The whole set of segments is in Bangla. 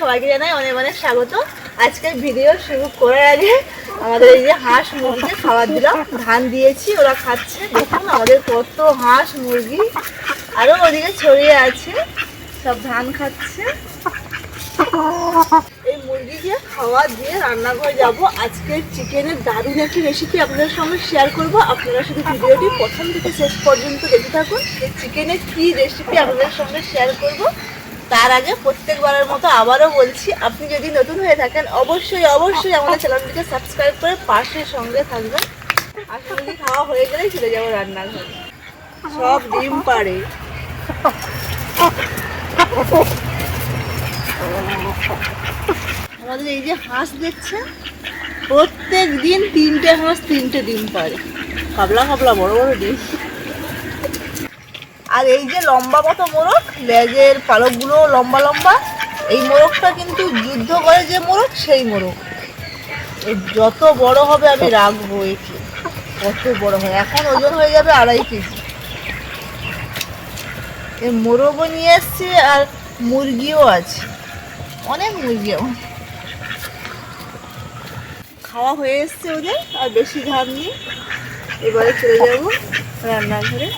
সবাইকে জানাই অনেক অনেক স্বাগত। আজকের ভিডিও শুরু করার আগে আমাদের এই যে হাঁস মুরগিকে খাবার দিলাম। ধান দিয়েছি, ওরা খাচ্ছে। দেখুন আমাদের কত হাঁস মুরগি। আরও ওদিকে ছড়িয়ে আছে, সব ধান খাচ্ছে। এই মুরগিকে খাওয়া দিয়ে রান্নাঘরে যাব। আজকে চিকেনের দারুণ একটি রেসিপি আপনাদের সঙ্গে শেয়ার করব। আপনারা শুধু ভিডিওটি প্রথম থেকে শেষ পর্যন্ত দেখতে থাকুন। চিকেনের কি রেসিপি আপনাদের সঙ্গে শেয়ার করব। তার আগে প্রত্যেকবারের মতো আবারও বলছি, আপনি যদি নতুন হয়ে থাকেন, অবশ্যই অবশ্যই আমাদের চ্যানেলটিকে সাবস্ক্রাইব করে পাশের সঙ্গে থাকবেন। মুরগি খাওয়া হয়ে গেলেই চলে যাব রান্নাঘরে। সব ডিম পারে আমাদের এই যে হাঁস দেখছেন প্রত্যেক দিন তিনটে হাঁস, তিনটে ডিম পারে খাবলা খাবলা বড় বড় ডিম। আর এই যে লম্বা মতো মোরগ লেজের পালকগুলো লম্বা লম্বা, এই মোরগটা কিন্তু যুদ্ধ করে যে মোরগ, সেই মোরগ। যত বড় হবে আমি রাখব একে। কত বড় হয় এখন ওজন হয়ে যাবে আড়াই কেজি। এর মোরগও নিয়ে এসছি আর মুরগিও আছে। অনেক মুরগি খাওয়া হয়ে এসছে ওদের, আর বেশি ধান নিয়ে এবারে চলে যাব রান্নাঘরে।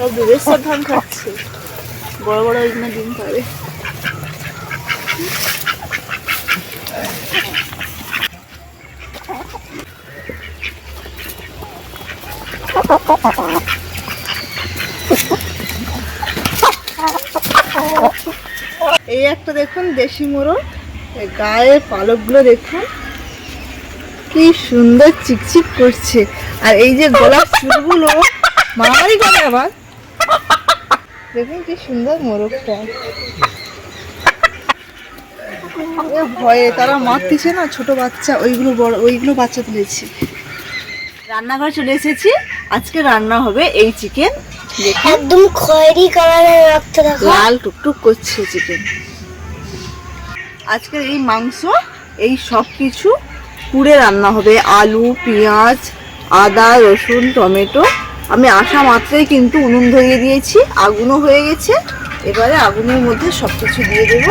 সব সব ধান খাচ্ছে। বড় বড় ওইগুলো ডিম পারে এই একটা দেখুন দেশি মোরগ। গায়ের পালকগুলো দেখুন। কি সুন্দর চিকচিক করছে। আর এই যে গোলাপ ফুলগুলো মারামারি করে আবার। দেখুন কি সুন্দর মোরগটা। ভয়ে তারা মারতেছে না ছোট বাচ্চা ওইগুলো বড় ওইগুলো বাচ্চা তুলেছি। রান্নাঘর চলে এসেছি। আজকে রান্না হবে এই চিকেন একদম খয়েরি কালারের দেখো। লাল টুকটুক করছে চিকেন আজকের এই মাংস এই সব কিছু পুড়ে রান্না হবে। আলু পেঁয়াজ আদা রসুন টমেটো। আমি আসা মাত্রই কিন্তু উনুন ধরিয়ে দিয়েছি আগুনও হয়ে গেছে। এবারে আগুনের মধ্যে সব কিছু দিয়ে দেব।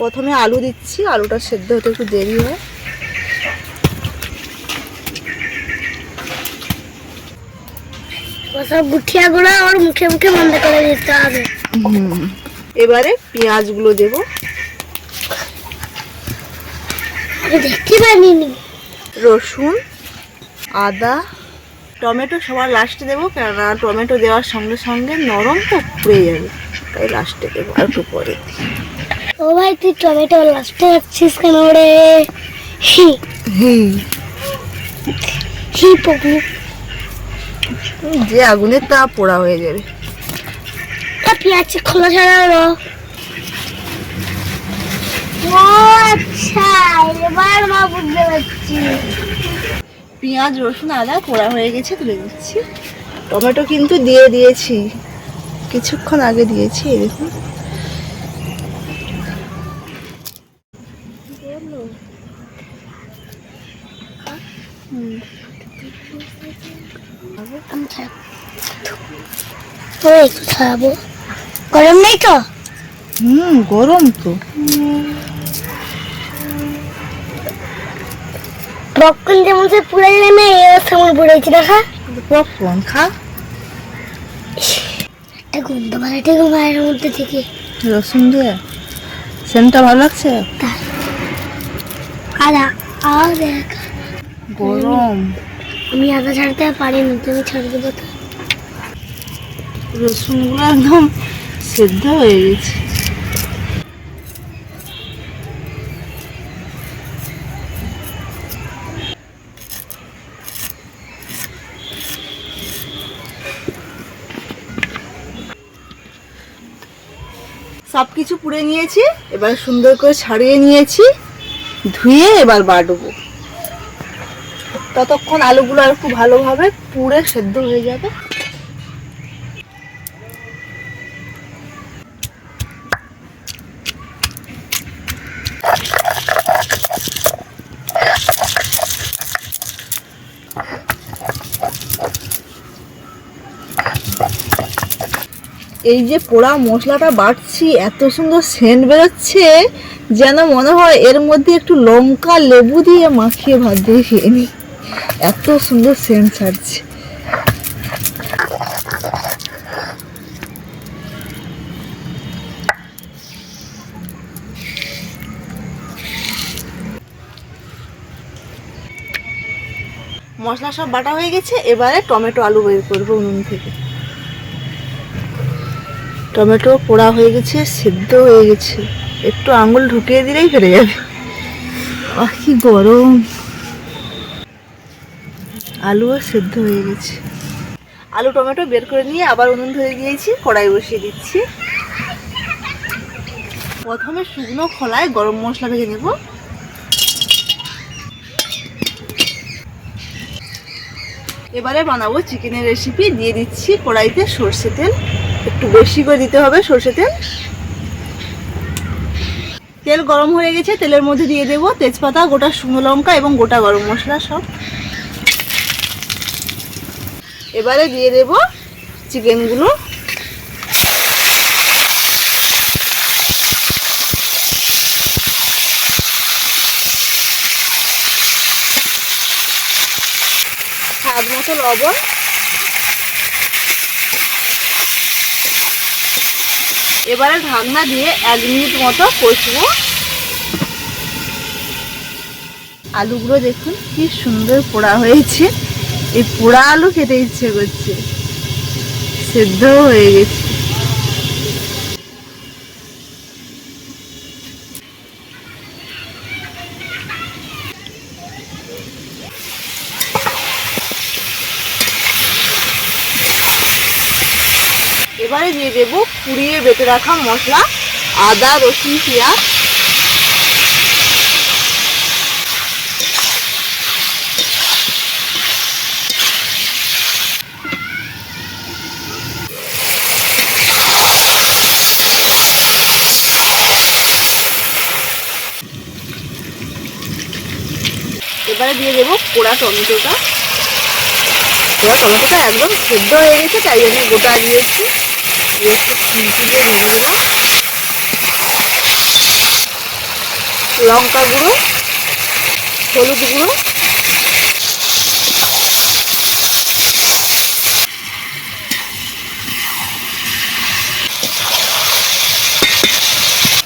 প্রথমে আলু দিচ্ছি আলুটা সেদ্ধ হতে একটু দেরি হয়। আমার মুখে মুখে বন্ধ করে দিতে হবে। এবারে পেঁয়াজগুলো দেবো। দেখতে পারিনি রসুন আদা টমেটো সবার লাস্টে দেবো কেননা টমেটো দেওয়ার সঙ্গে সঙ্গে নরম তো পুড়ে যাবে। তাই লাস্টে দেবো আর একটু পরে। ও ভাই তুই টমেটো লাস্টে যাচ্ছিস কেন রে? হি। হি। পপু। যে আগুনের তা পোড়া হয়ে যাবে। পেঁয়াজ খোলা ছাড়া ও আচ্ছা এবার মা বুঝতে পারছি। পেঁয়াজ রসুন আদা পোড়া হয়ে গেছে তুলে দিচ্ছি টমেটো কিন্তু দিয়ে দিয়েছি। কিছুক্ষণ আগে দিয়েছি এই দেখুন। ছাড়াবো গরম নেই তো? হুম গরম তো। পপকর্ন যেমন সে পুড়ে গেলে না এর তেমন পুড়েছে দেখা? পপকর্ন খা। একটা গন্ধ বাড়াতে গো মায়ের মধ্যে থেকে। রসুন দিয়ে। সেন্টটা ভালো লাগছে? আদা আদা দেখ। গরম। আমি আদা ছাড়তে পারিনি তুমি ছাড় দেবো তো। রসুনগুলো একদম সেদ্ধ হয়ে গেছে। সব কিছু পুড়ে নিয়েছি, এবার সুন্দর করে ছাড়িয়ে নিয়েছি, ধুয়ে এবার বাটবো ততক্ষণ আলুগুলো আর খুব ভালোভাবে পুড়ে সেদ্ধ হয়ে যাবে। এই যে পোড়া মশলাটা বাটছি, এত সুন্দর সেন্ট বেরোচ্ছে, যেন মনে হয় এর মধ্যে একটু লঙ্কা, লেবু দিয়ে মাখিয়ে ভাত দিয়ে খেয়ে নিই। এত সুন্দর সেন্ট ছাড়ছে। মশলা সব বাটা হয়ে গেছে, এবারে টমেটো আলু বের করব উনুন থেকে। টমেটো পোড়া হয়ে গেছে, সেদ্ধ হয়ে গেছে। একটু আঙুল ঢুকিয়ে দিলেই ফেরে যাবে। কি গরম। আলুও সেদ্ধ হয়ে গেছে। আলু, টমেটো বের করে নিয়ে আবার উনুন ধরে দিয়েছি, কড়াই বসিয়ে দিচ্ছি। প্রথমে শুকনো খোলায় গরম মশলা ভেজে নেব। এবারে বানাবো চিকেনের রেসিপি দিয়ে দিচ্ছি কড়াইতে সর্ষে তেল। একটু বেশি করে দিতে হবে সর্ষে তেল। তেল গরম হয়ে গেছে, তেলের মধ্যে দিয়ে দেবো তেজপাতা, গোটা শুকনো লঙ্কা এবং গোটা গরম মশলা সব। এবারে দিয়ে দেব চিকেনগুলো। স্বাদ মতো লবণ। এবারে ঢাকনা দিয়ে এক মিনিট মতো কষবো। আলুগুলো দেখুন, কি সুন্দর পোড়া হয়েছে। এই পোড়া আলু খেতে ইচ্ছে করছে। সেদ্ধ হয়ে গেছে এবারে দিয়ে দেবো পুড়িয়ে বেটে রাখা মশলা, আদা, রসুন, পেঁয়াজ। এবারে দিয়ে দেবো পোড়া টমেটোটা। পোড়া টমেটোটা একদম সেদ্ধ হয়ে গেছে, তাই জন্য গোটা দিয়েছি। দিয়ে একটু দিয়ে ভেঙে নিলাম লঙ্কা গুঁড়ো হলুদ গুঁড়ো।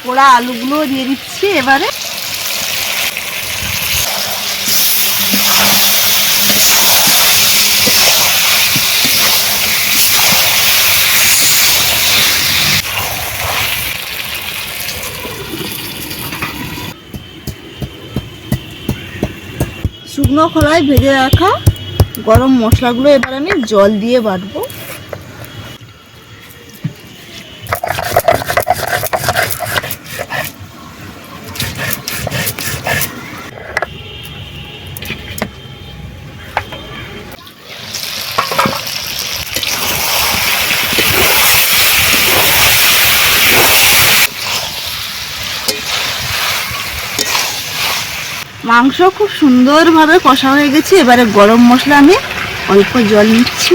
পোড়া আলুগুলো দিয়ে দিচ্ছি এবারে। শুকনো খোলায় ভেজে রাখা গরম মশলাগুলো এবার আমি জল দিয়ে বাটবো। মাংস খুব সুন্দরভাবে কষা হয়ে গেছে। এবারে গরম মশলা আমি অল্প জল নিচ্ছি।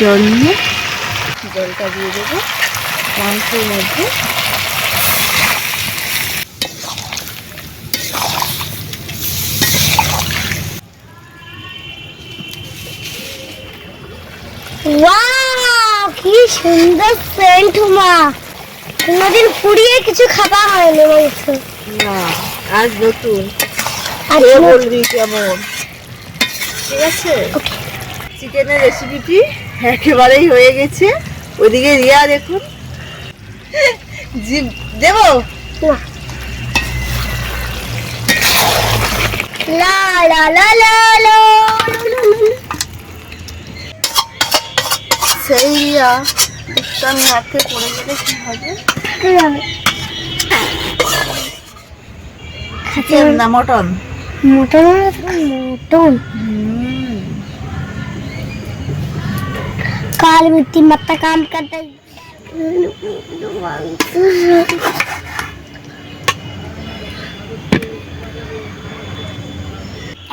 জল নিয়ে জলটা দিয়ে দেবো মাংসের মধ্যে। কি সুন্দর সেন্ট মা। কোনোদিন পুড়িয়ে কিছু খাওয়া হয়নি মাংস না। আজ নতুন। আর বলবি কেমন? ঠিক আছে? চিকেনের রেসিপিটি একেবারেই হয়ে গেছে। ওইদিকে রিয়া দেখুন। জি দেবো? লা লা লা লা লা সেই রিয়া আমি হাতে পড়ে গেলে কি হবে? চিকেন না মটন মটন মটন काल मिट्टी मत्ता काम करता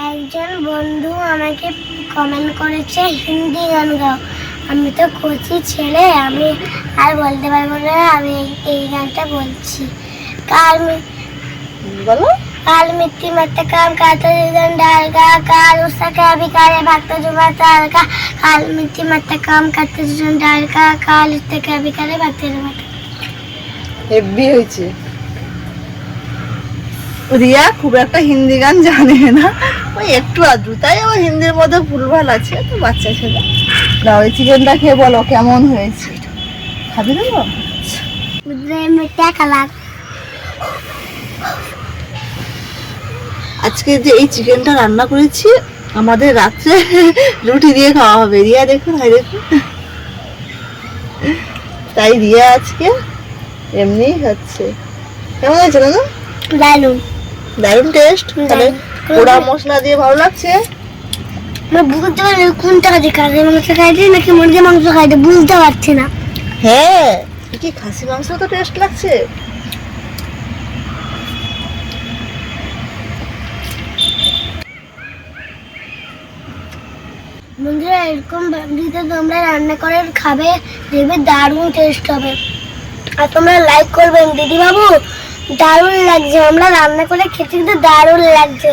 একজন বন্ধু আমাকে কমেন্ট করেছে হিন্দি গান গাও আমি তো কচি ছেলে আমি আর বলতে পারবো না আমি এই গানটা বলছি কাল মি- বলো काल मिट्टी मत काम काटा जीवन डाल का काल उसका क्या बिकारे भक्त जुबा ताल का काल मिट्टी मत काम काटा जीवन डाल का काल उसका क्या बिकारे भक्त जुबा হেভি হয়েছে রিয়া খুব একটা হিন্দি গান জানে না ওই একটু আদ্রু তাই আমার হিন্দির মধ্যে ভুলভাল আছে তো বাচ্চা ছেলে না ওই চিকেনটা খেয়ে বলো কেমন হয়েছে খাবি দেবো मुझे मिट्टी कला আজকে যে এই চিকেনটা রান্না করেছি আমাদের রাত্রে রুটি দিয়ে খাওয়া হবে। রিয়া দেখুন হাই দেখুন তাই রিয়া আজকে এমনি হচ্ছে কেমন হয়েছে দাদা টেস্ট তাহলে পোড়া মশলা দিয়ে ভালো লাগছে? বুঝতে কোনটা খাসি মাংস খাইছি নাকি মুরগি মাংস বুঝতে পারছি না। হ্যাঁ কি খাসি মাংস তো টেস্ট লাগছে? বন্ধুরা, এরকম ভাবলিতে তোমরা রান্না করে খাবে, দেখবে দারুণ টেস্ট হবে। আর তোমরা লাইক করবেন দিদি বাবু দারুণ লাগছে। আমরা রান্না করে খেতে কিন্তু দারুণ লাগছে।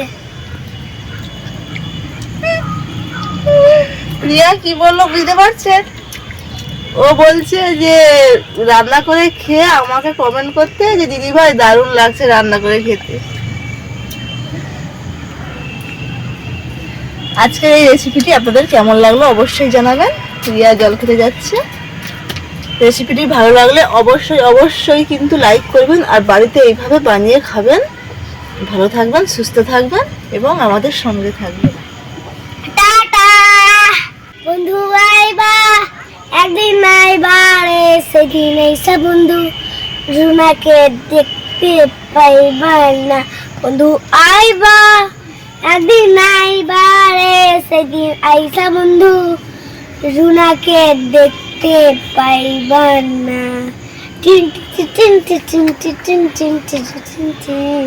রিয়া কি বলল বুঝতে পারছেন ও বলছে যে, রান্না করে খেয়ে আমাকে কমেন্ট করতে যে দিদি ভাই দারুণ লাগছে রান্না করে খেতে। আজকের এই রেসিপিটি আপনাদের কেমন লাগল অবশ্যই জানাবেন। রিয়া জল খেতে যাচ্ছে। রেসিপিটি ভালো লাগলে অবশ্যই অবশ্যই কিন্তু লাইক করবেন আর বাড়িতে এইভাবে বানিয়ে খাবেন। ভালো থাকবেন, সুস্থ থাকবেন এবং আমাদের সঙ্গে থাকবেন। বন্ধু একদিন সেদিন এইসব বন্ধু, রুনাকে দেখতে পাইবা না। বন্ধু আইবা একদিন আইবা সেদিন আইসা বন্ধু রুনাকে দেখতে পাইবান না টিন টিন টিন টিন টিন টিন টিন টিন টিন